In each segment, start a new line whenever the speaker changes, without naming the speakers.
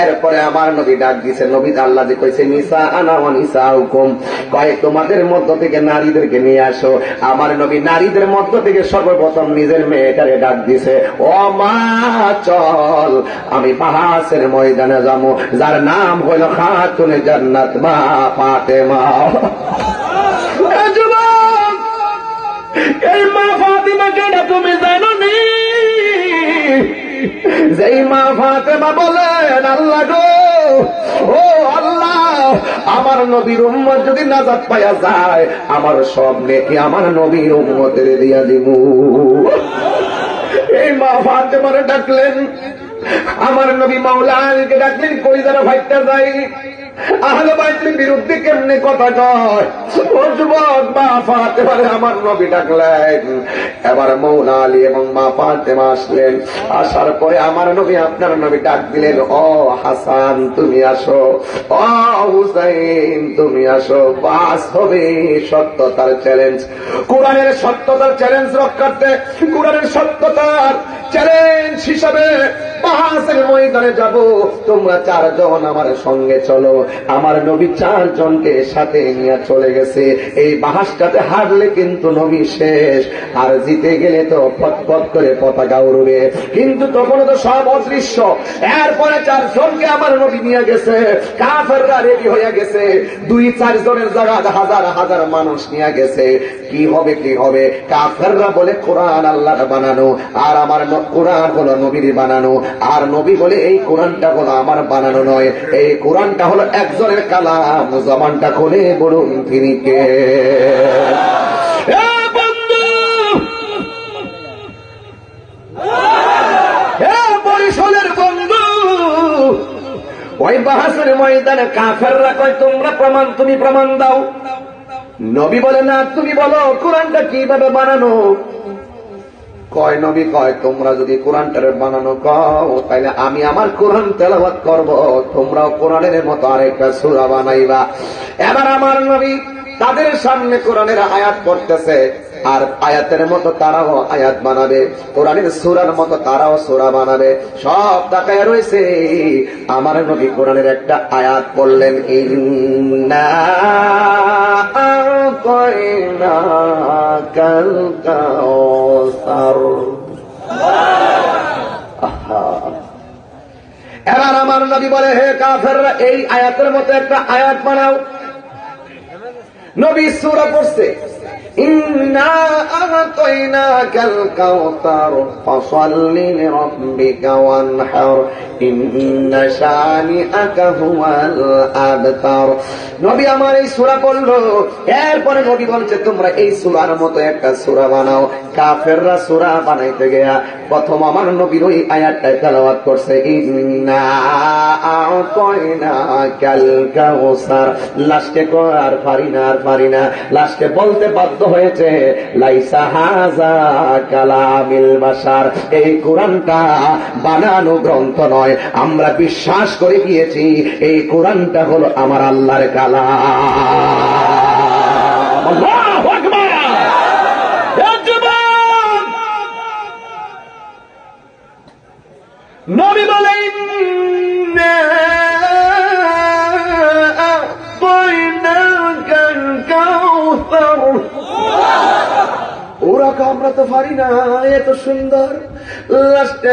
এরপরে আমার নবী ডাক দিছে নবী আল্লাহ যে কইছে নিসা আনা নিসা হুকুম কয় তোমাদের মধ্য থেকে নারীদেরকে নিয়ে আসো। আমার নবী নারীদের মধ্য থেকে সর্বপ্রথম নিজের মেয়েটারে ডাক দিছে ও মা চল আমি পাহাসের ময়দানে যাব। যার নাম হইল খাতুনে জান্নাত মা এ যুবক, এই মা ফাতিমাকে তুমি জানো নি যেই মা ফাতেমা বলেন, আল্লাহ গো, ও আল্লাহ, আমার নবীর উম্মত যদি নাজাত পায়া যায়, আমার সব নেকি আমার নবীর উম্মতের দিয়া দিব এই মা ফাতেমারে ডাকলেন। আমার নবী মাওলা আলীকে ডাকলেন, কলিজারা ভাইটা যাই। আহলে বিরুদ্ধে কেমনে কথা কয়? মা আমার নবী ডাকলেন। এবার মৌলা আলী এবং মা আসলেন। আসার পরে আমার নবী আপনার নবী ডাক দিলেন, ও হাসান, তুমি আসো। ও হুসাইন, তুমি আসো। বাস হবে সত্যতার চ্যালেঞ্জ কোরআনের সত্যতার চ্যালেঞ্জ রক্ষার্থে কোরআনের সত্যতার চ্যালেঞ্জ হিসাবে বাহাসের ময়দানে যাব। তোমরা চারজন আমার সঙ্গে চলো। আমার নবী চারজনকে সাথে নিয়ে চলে গেছে। এই বাহাসটাতে হারলে কিন্তু নবী শেষ। আর জিতে গেলে তো ফটফট করে পতাকা উড়বে। কিন্তু তখন তো সব অদৃশ্য। এরপরে চারজনকে আমার নবী নিয়ে গেছে। কাফেররা রেডি হয়ে গেছে। দুই চারজনের জায়গা হাজার হাজার মানুষ নিয়ে গেছে। কি হবে কি হবে? কাফেররা বলে, কোরআন আল্লাহর বানানো। আর আমার কোরআন হলো নবীর বানানো। আর নবী বলে, এই কোরআনটা হলো আমার বানানো নয়। এই কোরআনটা হলো একজনের কালাম জবানটা খুলে বলুন তিনি কে? ওই বাহাসের ময়দানে কাফেররা কয়, তোমরা প্রমাণ, তুমি প্রমাণ দাও। নবী বলে, না, তুমি বলো, কোরআনটা কীভাবে বানানো? কয় নবী কয়, তোমরা যদি কোরআনটারে বানানো কও তাহলে আমি আমার কোরআন তেলাবাদ করব। তোমরাও কোরআনের মতো আরেকটা সুরা বানাইবা। এবার আমার নবী তাদের সামনে কোরআনের আয়াত পড়তেছে, আর আয়াতের মতো তারাও আয়াত বানাবে। কোরআনের সুরার মতো তারাও সুরা বানাবে। সব তাকায় রয়েছে, আমার নবী কোরআনের একটা আয়াত পড়লেন, ইন্না আহা। এবার আমার নবী বলে, হে কাফেররা, এই আয়াতের মতো একটা আয়াত বানাও। নবী সুরা পড়ছে। নবী আমার এই সূরা পড়ল। এরপরে নবী বলছে, তোমরা এই সূরার মতো একটা সূরা বানাও। কাফেররা সূরা বানাইতে গিয়া প্রথম আমার নবীর ওই আয়াতটা তেলাওয়াত করছে, ইন্না আ'তাইনাকাল কাউসার লাস্টে কয়, আর পারি না, আর পারি না। লাস্টে বলতে বাধ্য হয়েছে, লাইসা বাসার এই কোরআনটা বানানো গ্রন্থ নয়, আমরা বিশ্বাস করে গিয়েছি, এই কোরআনটা হলো আমার আল্লাহর যুবক! নবী ওরা আমরা তো পারি না এত সুন্দর। লাস্টে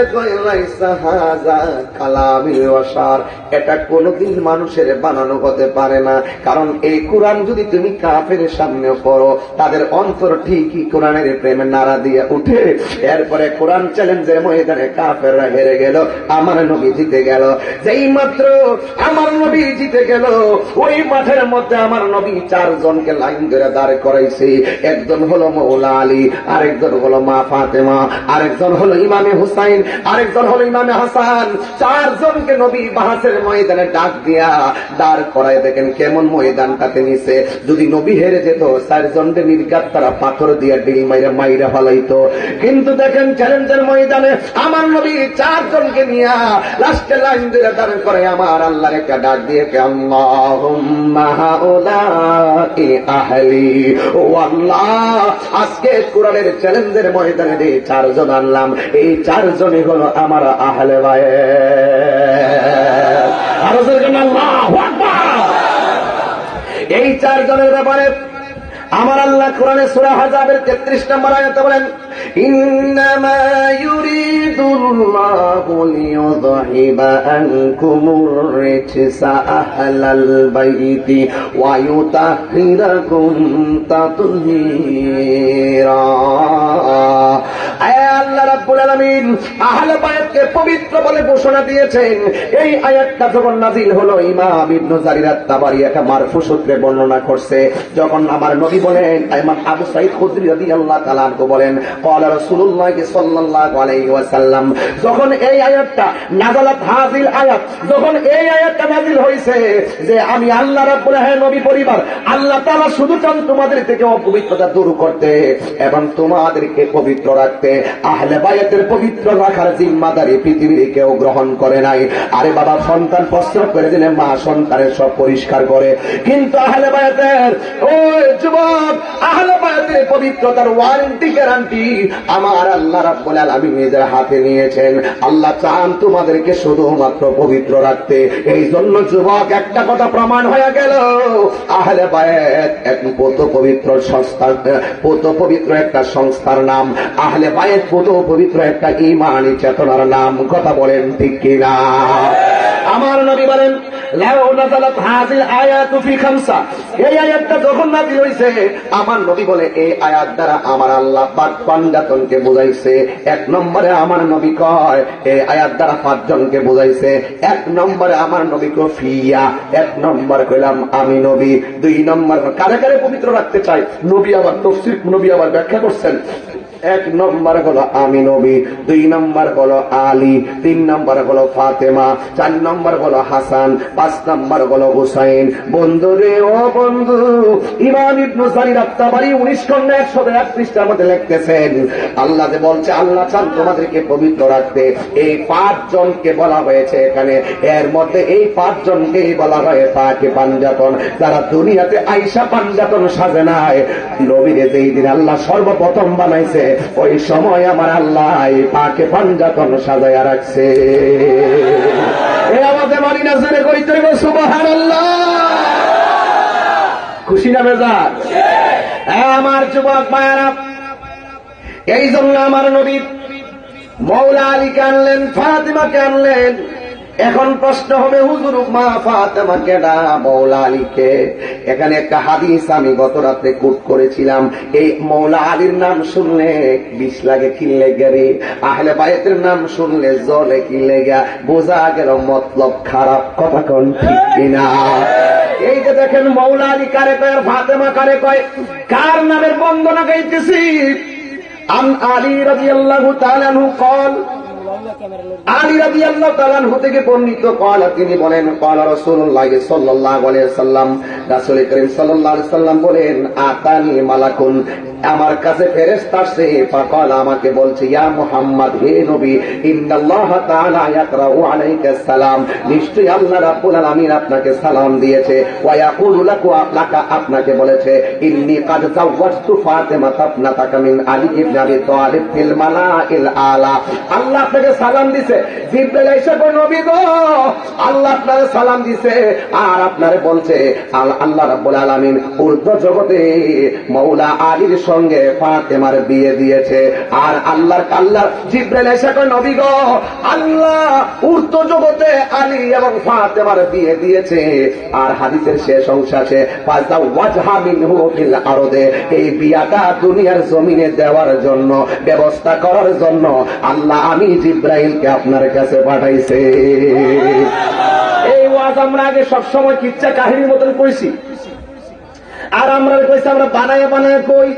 কালামিল ওয়াসার এটা মানুষের বানানো হতে পারে না। কারণ এই কোরআন যদি তুমি কাফের সামনে পড়ো, তাদের অন্তর ঠিকই কোরআনের প্রেমে নাড়া দিয়ে উঠে। এরপরে কোরআন চ্যালেঞ্জের ময়দানে কাফেররা হেরে গেল, আমার নবী জিতে গেল। যেই মাত্র আমার নবী জিতে গেল, ওই মাঠের মধ্যে আমার নবী চারজনকে লাইন ধরে দাঁড় করাইছে। একজন হলো মৌলা আলী আরেকজন হলো মা ফাতেমা, আরেকজন হলো ইমামে হুসাইন, আরেকজন হলো ইমামে হাসান। চারজনকে নবী বাহাসের ময়দানে ডাক দিয়া দাঁড় করাই দেখেন কেমন ময়দানটাতে নিছে যদি নবী হেরে যেত, চারজনকে নির্গাত তারা পাথর দিয়া ডিল মাইরা মাইরা ফালাইতো। কিন্তু দেখেন চ্যালেঞ্জের ময়দানে আমার নবী চারজনকে নিয়া লাস্টে লাইন দিয়ে দাঁড় করে আমার আল্লাহর একটা ডাক দিয়ে কে, আল্লাহুম্মা আহলি ও আল্লাহ আজকে কোরআনের চ্যালেঞ্জের ময়দানে যে চারজন আনলাম, এই চারজনই হলো আমার আহলে আকবার। এই চারজনের ব্যাপারে আমার আল্লাহ কোরআনে সুরাহ হাজাবের 33 নম্বর আয়াতে বলেন, ইন্নামা ইউরিদুল্লাহু লিয়ুযহিবা আনকুমুর রিজসা আহলাল বাইতি ওয়া ইউতাহহিরাকুম তাতহীরা আয় আল্লাহ রাব্বুল আলামিন আহলে বায়াতকে পবিত্র বলে ঘোষণা দিয়েছেন এই আয়াতটা যখন নাজিল হলো ইমাম ইবনু জারির আত-তাবারি একটা মারফু সূত্রে বর্ণনা করছে যখন আমার নবী বলেন ইমাম আবু সাঈদ খুদরি রাদিয়াল্লাহু তাআলা আনহু বলেন قال রাসূলুল্লাহ সাল্লাল্লাহু আলাইহি ওয়াসাল্লাম যখন এই আয়াতটা নাযালাত হাযিল আয়াত, যখন এই আয়াতটা নাজিল হয়েছে যে আমি আল্লাহ রাব্বুল হ্যাঁ নবী পরিবার, আল্লাহ তাআলা শুধু চান তোমাদের থেকে অপবিত্রতা দূর করতে এবং তোমাদেরকে পবিত্র রাখতে। আহলে বায়াতের পবিত্র রাখার জিম্মাদারি পৃথিবীর কেউ গ্রহণ করে নাই। আরে বাবা, সন্তান প্রস্রাব করে দিলে মা সন্তানের সব পরিষ্কার করে। কিন্তু আহলে বায়াতের ওই যুবক, আহলে বায়াতের পবিত্রতার ওয়ারেন্টি গ্যারান্টি আমার আল্লাহ রাব্বুল আলামিন নিজের হাতে নিয়েছেন। আল্লাহ চান তোমাদেরকে শুধুমাত্র পবিত্র রাখতে। এই জন্য যুবক, একটা কথা প্রমাণ হয়ে গেল। আহলে বায়েত এক পত পবিত্র সংস্থার পত পবিত্র একটা সংস্থার নাম। আহলে বায়েত পত পবিত্র একটা ইমানি চেতনার নাম। কথা বলেন ঠিক কিনা? আমার নবী বলেন এক নম্বরে আমার কয় এই বুঝাইছে। এক নম্বরে আমার এক নম্বর কইলাম, আমি নবী। দুই নম্বর, কারে কারে পবিত্র রাখতে চাই? নবী আবার তফসির, নবী আবার ব্যাখ্যা করছেন। এক নম্বর হলো আমি নবী, দুই নম্বর হলো আলী, তিন নম্বর হলো ফাতেমা, চার নম্বর হলো হাসান, পাঁচ নম্বর হলো হুসাইন। বন্ধু রে ও বন্ধু, ইমাম ইবনু সারির আত্মাবাড়ি উনিশ খন্ড একশো এক পৃষ্ঠার মধ্যে লিখতেছেন, আল্লাহ যে বলছে, আল্লাহ চান তোমাদেরকে পবিত্র রাখতে। এই পাঁচ জনকে বলা হয়েছে এখানে। এর মধ্যে এই পাঁচ জনকেই বলা হয় তাকে পাঞ্জাতন যারা দুনিয়াতে আইসা পাঞ্জাতন সাজে নাই, নবীরে যেই দিন আল্লাহ সর্বপ্রথম বানাইছে ওই সময় আমার আল্লাহ পাকে পাঞ্জাতন সাজাইয়া রাখছে। খুশি না মেজাজ? আমার যুবক মায়েরা এই জন্য আমার নবী মৌলা আলীকে আনলেন, ফাতিমাকে আনলেন। এখন প্রশ্ন হবে, হুজুর, মা ফাতেমা কেডা? মৌলা আলীকে? এখানে একটা হাদিস আমি গত রাত্রে কুট করেছিলাম। এই মৌলা আলীর নাম শুনলে বিষ লাগে কিনলে গেরে। আহলে বায়েতের নাম শুনলে জলে কিনলে গা বোঝা গেল মতলব খারাপ, কথা কোন ঠিক কিনা? এই যে দেখেন মৌলা আলী কারে কয় আর ফাতেমা কারে কয়, কার নামের বন্দনা গাইতেছি? আন আলী রাজি আল্লাহ তালানু কল আলী রাজি আল্লাহ তালানহু থেকে বর্ণিত কল তিনি বলেন কল রসুল্লাহ সাল্লাহ সাল্লাম রাসুল করিম সাল্লাহ সাল্লাম বলেন, আতানি মালাকুন, আমার কাছে ফেরেস্ত আসছে, ফাকাল আমাকে বলছে, ইয়া মুহাম্মদ, হে নবী, ইন্নাল্লাহ তাআলা ইয়াকরাউ আলাইকা সালাম, নিশ্চয়ই আল্লাহ রাব্বুল আলামিন আপনাকে সালাম দিয়েছে, ওয়া ইয়াকুলু লাকু আপনাকা আপনাকে বলেছে, ইন্নী কাদ জাওয়াজতু ফাতিমা তাবনাতাকা মিন আলী ইবনে আবি তালিব ফিল মালাইল আলা আল্লাহ আপনাকে সালাম দিছে। জিব্রাইল এসে কই নবী গো, আল্লাহ আপনাকে সালাম দিছে আর আপনারে বলছে আল্লাহ রাব্বুল আলামিন ঊর্ধ্ব জগতে মৌলা আলীর সঙ্গে ফাতেমার বিয়ে দিয়েছে। আর আল্লাহর আল্লাহ জিব্রাইল এসে কই নবী গো, আল্লাহ ঊর্ধ্ব জগতে আলী এবং ফাতেমার বিয়ে দিয়েছে। আর হাদিসের শেষ অংশ আছে, ফাজা ওয়াজহা মিনহু ফিল আরদে। এই বিয়াটা দুনিয়ার জমিনে দেওয়ার জন্য, ব্যবস্থা করার জন্য আল্লাহ আমি জিব্রাইলকে আপনার কাছে পাঠাইছে। এই ওয়াজ আমরা আগে সবসময় কিচ্ছা কাহিনীর মতন কইছি। আর আমরা কইছি, আমরা বানায় বানায় কই।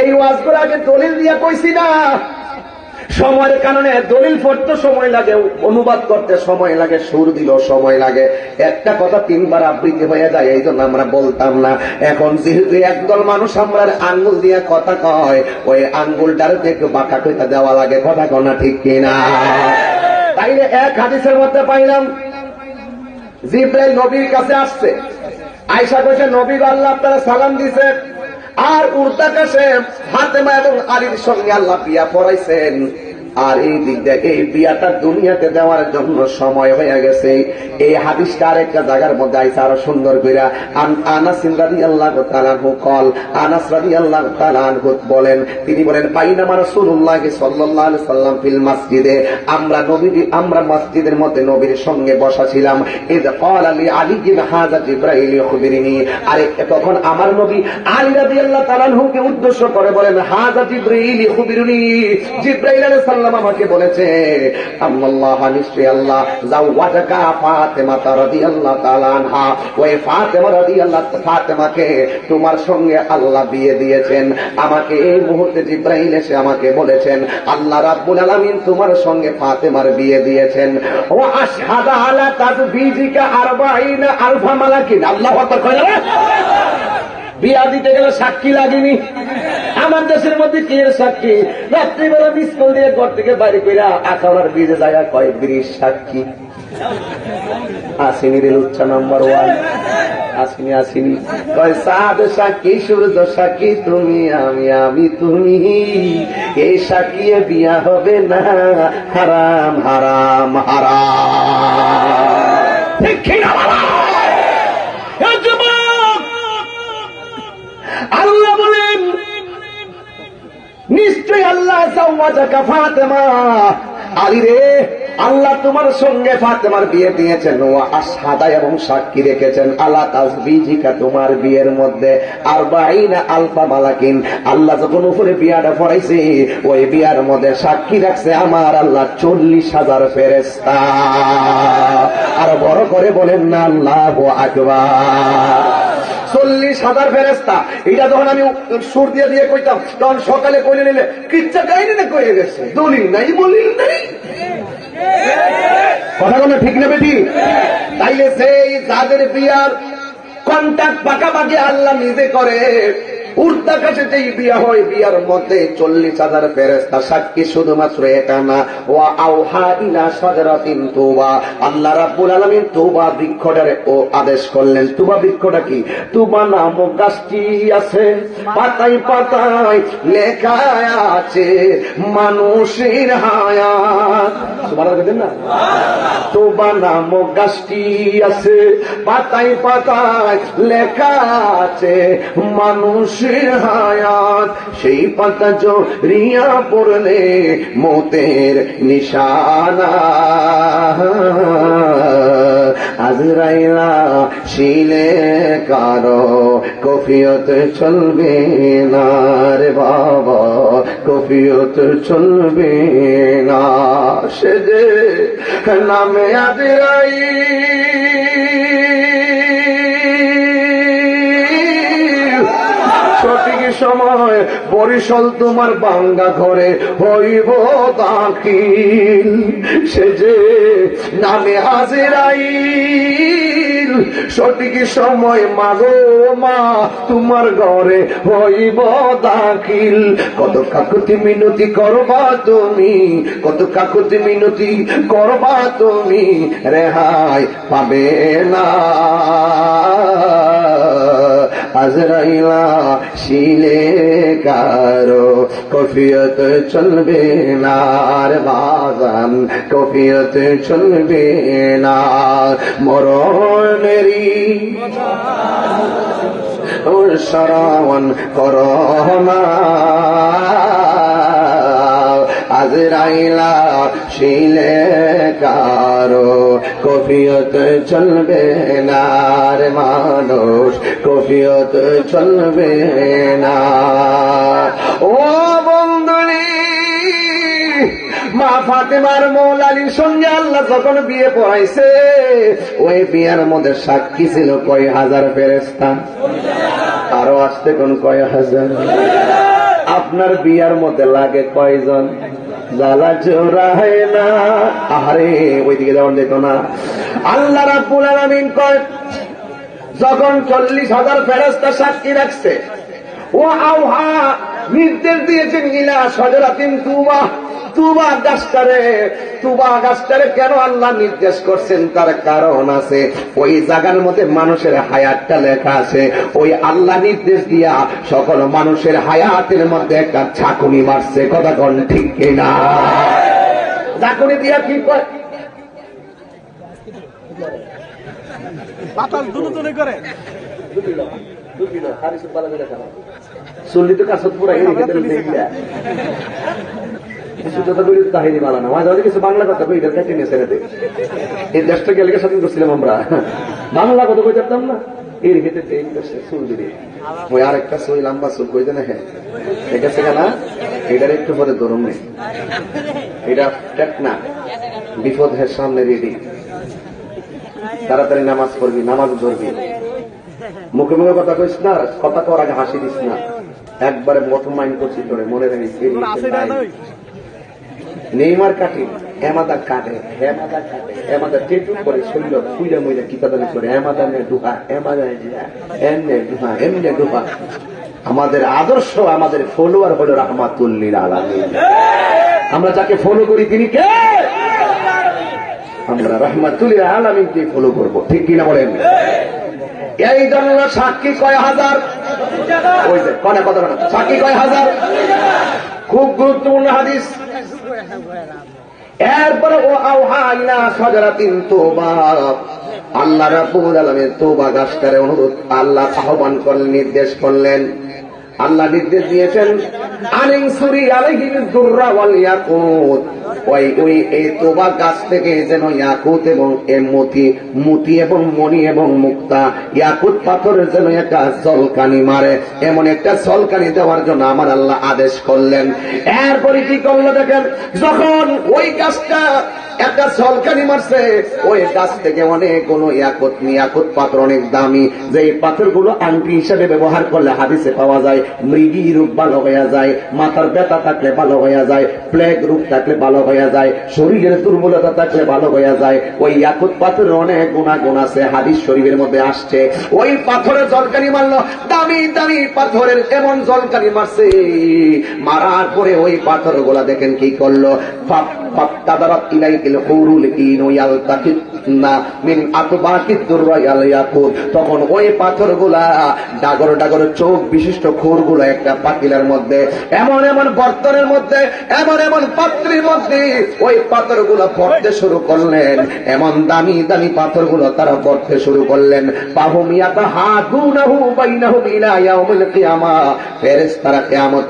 এই ওয়াজগুলো আগে দলিল দিয়া কইছি না। সময়ের কারণে দলিল পড়তে সময় লাগে, অনুবাদ করতে সময় লাগে, সুর দিল সময় লাগে। একটা কথা তিনবার আবৃত্তি হয়ে যায়, এই জন্য আমরা বলতাম না। এখন যেহেতু একদল মানুষ আমরা আঙ্গুল দিয়ে কথা কয়, ওই আঙ্গুলটার একটু বাঁকা কইতা দেওয়া লাগে, কথা কনা ঠিক কিনা? তাইলে এক হাদিসের মধ্যে পাইলাম, জিব্রাইল নবীর কাছে আসছে। আয়সা কইছে, নবী আল্লাহ আপনারা সালাম দিছে। আর উর্দাকাশে ফাতেমা এবং আলীর সঙ্গে আল্লাহ বিয়া পড়াইছেন। আর এই দিক দেখে এই বিয়াটা দুনিয়াতে দেওয়ার জন্য সময় হয়ে গেছে। এই হাদিসটা আরেকটা জায়গার মধ্যে আইসা আরও সুন্দর বিরা আনাস রাজি আল্লাহ তালানহু কল আনাস রাজি আল্লাহ তালানহু বলেন, তিনি বলেন পাইনামা রসুল্লাহ সাল্লাহ সাল্লাম ফিল মাসজিদে, আমরা নবী, আমরা মসজিদের মধ্যে নবীর সঙ্গে বসা ছিলাম। ইদ কল আলী আলী জিন হাজা জিব্রাহিল ইখবিরিনি আরে, তখন আমার নবী আলী রাজি আল্লাহ তালানহুকে উদ্দেশ্য করে বলেন হাজা জিব্রাহিল ইখবিরিনি জিব্রাহিল আলাইহিস আমাকে বলেছে, আল্লাহ নিশ্চয় আল্লাহ জাওয়াজাকা ফাতেমা রাদিয়াল্লাহু তাআলা আনহা। ওই ফাতেমা রাদিয়াল্লাহু ফাতেমাকে তোমার সঙ্গে আল্লাহ বিয়ে দিয়েছেন। আমাকে এই মুহূর্তে জিব্রাইল এসে আমাকে বলেছেন, আল্লাহ রাব্বুল আলামিন তোমার সঙ্গে ফাতেমার বিয়ে দিয়েছেন। ও আশহাদা আলা তাজবিজিকা আরবাইনা আলফা মালাকিন। আল্লাহু আকবার, কয়? বিয়া দিতে গেলে সাক্ষী লাগেনি। আমার দেশের মধ্যে কি এর সাক্ষী? রাত্রিবেলা মিস কল দিয়ে ঘর থেকে বাড়ি কইরা আখাওয়ার বীজে যায় কয়, ব্রিজ সাক্ষী। আসেনি রেল উচ্চ নাম্বার ওয়ান আসেনি আসেনি। কয়, সাদ সাক্ষী, সূর্য সাক্ষী, তুমি, আমি আমি, তুমি। এই সাক্ষী বিয়া হবে না। হারাম হারাম হারাম। ঠিক বাবা? এ যুবক! আল্লাহ বলেন নিশ্চয় আল্লাহ ফাতেমা। আলী রে, আল্লাহ তোমার সঙ্গে ফাতেমার বিয়ে দিয়েছেন। ও আসাদা এবং সাক্ষী রেখেছেন। আল্লাহ তাজবিজিকা তোমার বিয়ের মধ্যে। আর বাইনা আলফা মালাকিন। আল্লাহ যখন উপরে বিয়াটা পড়াইছে, ওই বিয়ার মধ্যে সাক্ষী রাখছে আমার আল্লাহ চল্লিশ হাজার ফেরেস্তা আর বড় করে বলেন না, আল্লাহ আকবার। চল্লিশ হাজার ফেরেস্তা এটা যখন আমি সুর দিয়ে দিয়ে কইতাম, তখন সকালে কইলে নিলে, কিচ্ছা কাহিনী না কয়ে গেছে। দলিল নাই, বলিল নাই। কথা কোনো ঠিক নেবে ঠিক তাইলে সেই যাদের বিয়ার কন্ট্যাক্ট পাকাপাকি আল্লাহ নিজে করে। উর্দাকাশে যেই বিয়া হয়, বিয়ার মধ্যে চল্লিশ হাজার ফেরেস্তা সাক্ষী শুধুমাত্র না। ও আউহা ইলা আল্লাহ বৃক্ষটারে ও আদেশ করলেন। তুবা বৃক্ষটা কি? তুবা নামক গাছটি আছে, পাতায় পাতায় লেখা আছে, মানুষের হায়াত। না? তোবা নামক গাছটি আছে, পাতায় পাতায় লেখা আছে মানুষের হায়াত সেই পাতা জড়িয়া পড়লে মতের নিশানা। আজরাইলা শিলে কারও কফিয়ত চলবে না রে বাবা, কফিয়ত চলবে না। সে যে নামে আজরাই সময় বরিশাল তোমার বাঙ্গা ঘরে হইব দাখিল। সে যে নামে হাজিরাই সঠিক সময় মাগো মা, তোমার ঘরে হইব দাখিল। কত কাকুতি মিনতি করবা তুমি, কত কাকুতি মিনতি করবা তুমি, রেহাই পাবে না। আজরাইলা শিলে কারও কফিয়ত চলবে না বাজান কফিয়ত চলবে না। মরণেরি ওর সরাবন করোনা আজরাইলা শিলে কারও কফিয়ত চলবে না রে মানুষ, কফিয়ত চলবে না ও বন্ধুরি মা ফাতেমার মৌল আলীর সঙ্গে আল্লাহ যখন বিয়ে পড়াইছে, ওই বিয়ের মধ্যে সাক্ষী ছিল কয় হাজার ফেরেস্তা আরও আসতে কোন কয় হাজার? আপনার বিয়ার মধ্যে লাগে কয়জন? আল্লাহ রাব্বুল আলামিন যখন চল্লিশ হাজার ফেরস্তা সাক্ষী রাখছে ও আউহা নির্দেশ দিয়েছেন, ইলা সজরাতিন তুবা। তুবা গাছটারে তুবা গাছটারে কেন আল্লাহ নির্দেশ করছেন? তার কারণ আছে ওই জায়গার মধ্যে মানুষের হায়াতটা লেখা আছে। ওই আল্লাহ নির্দেশ দিয়া সকল মানুষের হায়াতের মধ্যে একটা ছাকুনি মারছে। কথা কন ঠিক কিনা? ঝাঁকুনি দিয়া কি
বাতাস করে।
চল্লি তো কাছত কিছু কথা বলি তাহিনী মালা না। মাঝে মাঝে কিছু বাংলা কথা কই এটা কেটে নিয়ে ছেড়ে এই দেশটা গেলে স্বাধীন করছিলাম আমরা। বাংলা কথা কই জানতাম না? এই দেশে চুল দিবি। ওই আর একটা সই লম্বা চুল কই দেন হ্যাঁ? ঠিক আছে না এটার একটু পরে ধরুন এটা টেক না। বিপদের সামনে রেডি। তাড়াতাড়ি নামাজ পড়বি নামাজ ধরবি। মুখে মুখে কথা কইস না কথা কর আগে হাসি দিস না। একবারে মতো মাইন্ড করছি তোরে মনে রাখিস এই
আছে
নাই।
না ওই
নেইমার কাটে হেমাদা কাটে হেমাদা কাটে হেমাদা টেটু করে শরীর ফুইলা মইলা কিতাদানি করে হেমাদা নে ডুহা হেমাদা এমনে ডুহা এমনে ডুহা আমাদের আদর্শ, আমাদের ফলোয়ার হলো রাহমাতুল্লিল আলামিন। আমরা যাকে ফলো করি, তিনি কে? আমরা রহমাতুল্লিল আলামিনকে ফলো করব। ঠিক কিনা বলেন? এই জন্য সাক্ষী কয় হাজার? ওই যে, কনে না সাক্ষী কয় হাজার? খুব গুরুত্বপূর্ণ হাদিস। এরপরে ও আওহাইনা সজরাতিন তোবা। আল্লাহ রাব্বুল আলামিন তোবা গাছটারে অনুরোধ, আল্লাহ আহ্বান করলেন নির্দেশ করলেন। আল্লাহ নির্দেশ দিয়েছেন আলিং সুরি আলাইহিল দুররা ওয়াল ইয়াকুত। ওই ওই, এই তোবা গাছ থেকে যেন ইয়াকুত এবং এ মতি, মুতি এবং মণি এবং মুক্তা, ইয়াকুত পাথরের যেন একটা জলকানি মারে। এমন একটা জলকানি দেওয়ার জন্য আমার আল্লাহ আদেশ করলেন। এরপরে কি করল দেখেন? যখন ওই গাছটা একটা সলকানি মারছে। ওই গাছ থেকে অনেক কোন ইয়াকুত ইয়াকুত পাথর অনেক দামি। যে পাথরগুলো আংটি হিসেবে ব্যবহার করলে হাদিসে পাওয়া যায়, মৃগী রূপ ভালো হয়ে যায়, মাথার ব্যথা থাকলে ভালো হয়ে যায় প্লেগ রূপ থাকলে ভালো হয়ে যায়, শরীরের দুর্বলতা থাকলে ভালো হয়ে যায়। ওই ইয়াকুত পাথরের অনেক গুণাগুণ আছে, হাদিস শরীরের মধ্যে আসছে। ওই পাথরের জলকানি মারলো, দামি দামি পাথরের এমন জলকানি মারছে। মারার পরে ওই পাথরগুলা দেখেন কি করল? ফাপ তখন ওই পাথরগুলা ডাগর ডাগর চোখ বিশিষ্ট খুরগুলো একটা পাতিলার মধ্যে, এমন এমন বর্তনের মধ্যে, এমন এমন পাত্রের মধ্যে ওই পাথরগুলো পড়তে শুরু করলেন। এমন দামি দামি পাথরগুলো তারা পড়তে শুরু করলেন।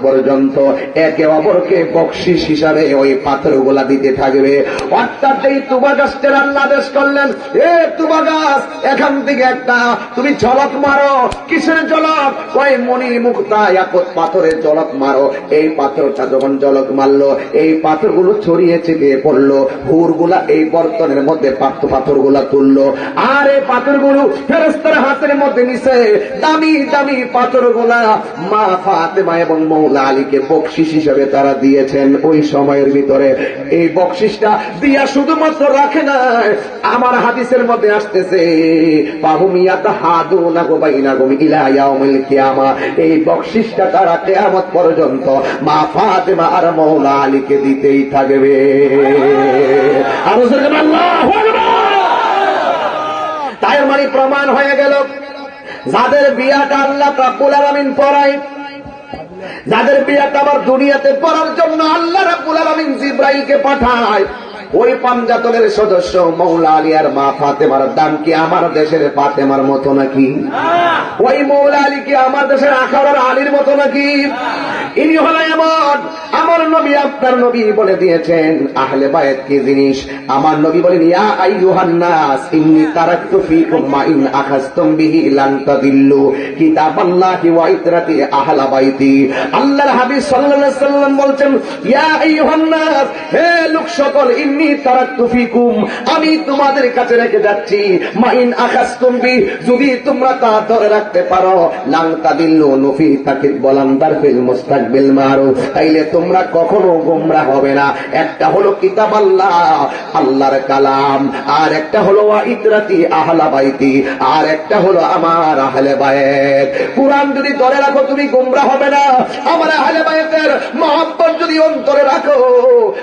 পর্যন্ত একে অপরকে বকশিস হিসাবে ওই পাথরগুলা দিতে থাকবে। অর্থাৎ এই তুবা গাছটার আল্লাহ করলেন, এ তুবা গাছ, এখান থেকে একটা, তুমি জলক মারো। কিসের জলক ওই মণি মুক্তা একত পাথরের জলক মারো। এই পাথরটা যখন জলক মারলো, এই পাথরগুলো ছড়িয়ে ছিটিয়ে পড়ল। হুরগুলা এই বর্তনের মধ্যে পাথরগুলা তুললো। আর এই পাথরগুলো ফেরেস্তার হাতের মধ্যে নিছে দামি দামি পাথরগুলা মা ফাতেমা এবং মৌলা আলীকে বকশিস হিসেবে তারা দিয়েছেন। ওই সময়ের ভিতরে এই বকশিসটা দিয়া শুধুমাত্র রাখে নাই, আমার হাদিসের মধ্যে আসতেছে এই বকশিসটা তারা কিয়ামত পর্যন্ত মা ফাতেমা আর মৌলা আলীকে দিতেই থাকবে। আর তাই মানে প্রমাণ হয়ে গেল। যাদের বিয়াটা আল্লাহ রাব্বুল আলামিন পড়ায়, যাদের বিয়াটা আবার দুনিয়াতে পড়ার জন্য আল্লাহ রাব্বুল আলামিন জিব্রাইলকে পাঠায় ওই পাঞ্জাতনের সদস্য মৌলা আলিয়ার মা ফাতেমার দাম কি আমার দেশের ফাতেমার মতো নাকি? ওই মৌলা আলী কি আমার দেশের আখাড়ার আলীর মতো নাকি? ইনি হলো এমন আমার নবী আপনার নবী বলে দিয়েছেন আহলে বায়াত কি জিনিস? আমার নবী বলেন ইয়া আইয়ুহান নাস ইন্নী তারাকতু ফীকুম মা ইন আখাযতুম বিহি লান তাদিল্লু কিতাবাল্লাহি ওয়া ইতরাতি আহলা বাইতি। আল্লাহর হাবিব সাল্লাল্লাহু আলাইহি সাল্লাম বলছেন ইয়া আইয়ুহান নাস হে লোক সকল ইন্নী ইন্নি তারাক্তু ফিকুম আমি তোমাদের কাছে রেখে যাচ্ছি। মাইন আকাশ তুমি যদি তোমরা তা ধরে রাখতে পারো, লাং তাদিল্লু নফি তাকে বলান্দার ফিল মুস্তাকবিল মারু তাইলে তোমরা কখনো গোমরা হবে না। একটা হলো কিতাব আল্লাহ, আল্লাহর কালাম। আর একটা হলো ইতরাতি আহলা বাইতি। আর একটা হলো আমার আহলে বায়েত কোরআন যদি ধরে রাখো, তুমি গোমরা হবে না। আমার আহলে বায়েতের মহব্বত যদি অন্তরে রাখো,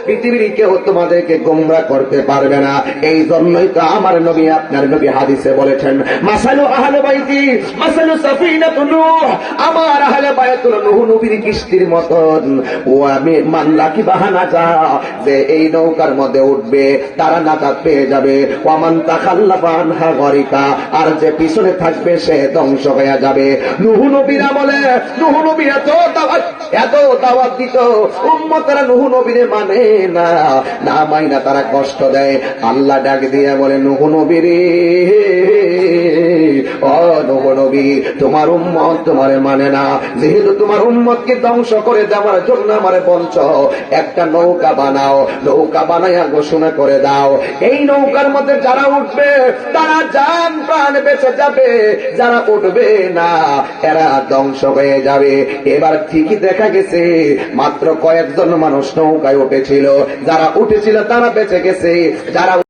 পৃথিবীর কেউ তোমাদেরকে গোমরা করতে পারবে না। এই জন্যই তো আমার নবী আপনার নবী হাদিসে বলেছেন, মাসালু আহলে বাইতি, মাসালু সাফিনাতু নূহ। আমার আহলে বায়াতুল নূহ নবীর কিস্তির মতন। ও আমি মানলা কি বাহানা যা, যে এই নৌকার মধ্যে উঠবে, তারা নাজাত পেয়ে যাবে। ওয়ামান তাখাল্লাফা আনহা গরিকা, আর যে পিছনে থাকবে সে ধ্বংস হয়ে যাবে। নূহ নবীর আমলে, নূহ নবী এত দাওয়াত এত দাওয়াত দিত, উম্মতরা নূহ নবীরে মানে না না মাইনা তারা কষ্ট দেয়। আল্লাহ ডাক দিয়া বলে নূহ নবীরে তোমার উম্মত তোমারে মানে না। যেহেতু তোমার উম্মতকে ধ্বংস করে দেওয়ার জন্য আমারে বঞ্চ একটা নৌকা বানাও, নৌকা বানাইয়া ঘোষণা করে দাও। এই নৌকার মধ্যে যারা উঠবে, তারা যান প্রাণ বেঁচে যাবে। যারা উঠবে না, এরা ধ্বংস হয়ে যাবে। এবার ঠিকই দেখা গেছে, মাত্র কয়েকজন মানুষ নৌকায় উঠেছিল। যারা উঠেছিল তারা বেঁচে গেছে। যারা